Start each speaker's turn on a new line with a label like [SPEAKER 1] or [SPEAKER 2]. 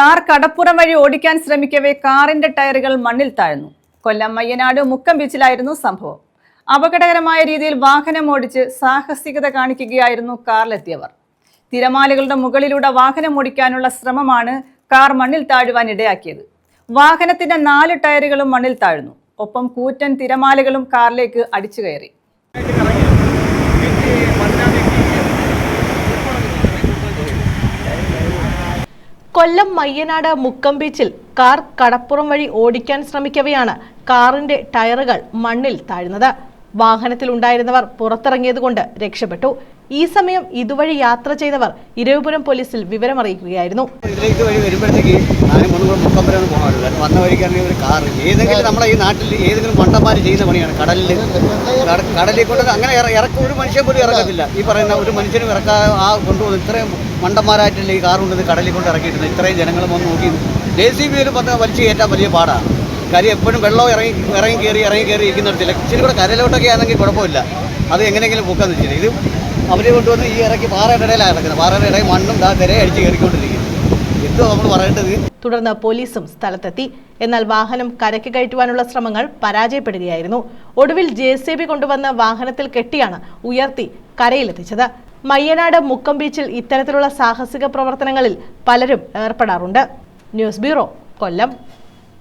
[SPEAKER 1] Car കടപ്പുറം വഴി ഓടിക്കാൻ ശ്രമിക്കവേ കാറിന്റെ ടയറുകൾ മണ്ണിൽ താഴ്ന്നു. കൊല്ലം മയ്യനാട് മുക്കം ബീച്ചിലായിരുന്നു സംഭവം. അപകടകരമായ രീതിയിൽ വാഹനം ഓടിച്ച് സാഹസികത കാണിക്കുകയായിരുന്നു കാറിലെത്തിയവർ. തിരമാലകളുടെ മുകളിലൂടെ വാഹനം ഓടിക്കാനുള്ള ശ്രമമാണ് കാർ മണ്ണിൽ താഴുവാൻ ഇടയാക്കിയത്. വാഹനത്തിന്റെ നാല് ടയറുകളും മണ്ണിൽ താഴ്ന്നു. ഒപ്പം കൂറ്റൻ തിരമാലകളും കാറിലേക്ക് അടിച്ചു കയറി.
[SPEAKER 2] കൊല്ലം മയ്യനാട് മുക്കം ബീച്ചിൽ കാർ കടപ്പുറം വഴി ഓടിക്കാൻ ശ്രമിക്കവെയാണ് കാറിന്റെ ടയറുകൾ മണ്ണിൽ താഴ്ന്നത്. വാഹനത്തിലുണ്ടായിരുന്നവർ പുറത്തിറങ്ങിയതുകൊണ്ട് രക്ഷപ്പെട്ടു. ഈ സമയം ഇതുവഴി യാത്ര ചെയ്തവർ ഇരവിപുരം പോലീസിൽ വിവരമറിയിക്കുകയായിരുന്നു.
[SPEAKER 3] ഇതിലേക്ക് വഴി വരുമ്പോഴത്തേക്ക് ഞാനും ഒന്നും കൂടെ വന്ന വഴിക്കാണെങ്കിൽ ഒരു കാർ ഏതെങ്കിലും നമ്മളെ ഈ നാട്ടിൽ ഏതെങ്കിലും മണ്ടന്മാർ ചെയ്യുന്ന പണിയാണ്. കടലിൽ കട- കടലിൽ കൊണ്ട് അങ്ങനെ ഇറ- ഇറക്ക ഒരു മനുഷ്യൻ പോലും ഇറക്കത്തില്ല ഈ പറയുന്ന ഒരു മനുഷ്യനും ഇറക്കാൻ ആ കൊണ്ടുപോകുന്നു ഇത്രയും മണ്ടന്മാരായിട്ടല്ലേ ഈ കാർ കടലിൽ കൊണ്ട് ഇറക്കിയിട്ടുണ്ട് ഇത്രയും ജനങ്ങൾ വന്ന് നോക്കി ജെ സി ബി ഒരു പത്ത് വലിച്ചു കയറ്റാൻ വലിയ പാടാണ് കാര്യം എപ്പോഴും വെള്ളം ഇറങ്ങി ഇറങ്ങി കയറി ഇറങ്ങി കയറി ഇരിക്കുന്നിടത്തില്ല ഇച്ചിരി കൂടെ കരയിലോട്ടൊക്കെ ആണെങ്കിൽ കുഴപ്പമില്ല. അത് എങ്ങനെയെങ്കിലും പൊക്കാന്ന് വെച്ചാൽ ഇത് അവർ കൊണ്ടുവന്ന് ഈ ഇറക്കി പാറയുടെ ഇടയിലാണ് ഇറക്കുന്നത് പാറയുടെ ഇടയിൽ മണ്ണും ദാ തിര അടിച്ച് കയറിക്കൊണ്ടിരിക്കുന്നത് നമ്മൾ പറയേണ്ടത്?
[SPEAKER 2] തുടർന്ന് പോലീസും സ്ഥലത്തെത്തി. എന്നാൽ വാഹനം കരയ്ക്ക് കയറ്റുവാനുള്ള ശ്രമങ്ങൾ പരാജയപ്പെടുകയായിരുന്നു. ഒടുവിൽ ജെ സി ബി കൊണ്ടുവന്ന വാഹനത്തിൽ കെട്ടിയാണ് ഉയർത്തി കരയിലെത്തിച്ചത്. മയ്യനാട് മുക്കം ബീച്ചിൽ ഇത്തരത്തിലുള്ള സാഹസിക പ്രവർത്തനങ്ങളിൽ പലരും ഏർപ്പെടാറുണ്ട്. News bureau Kollam.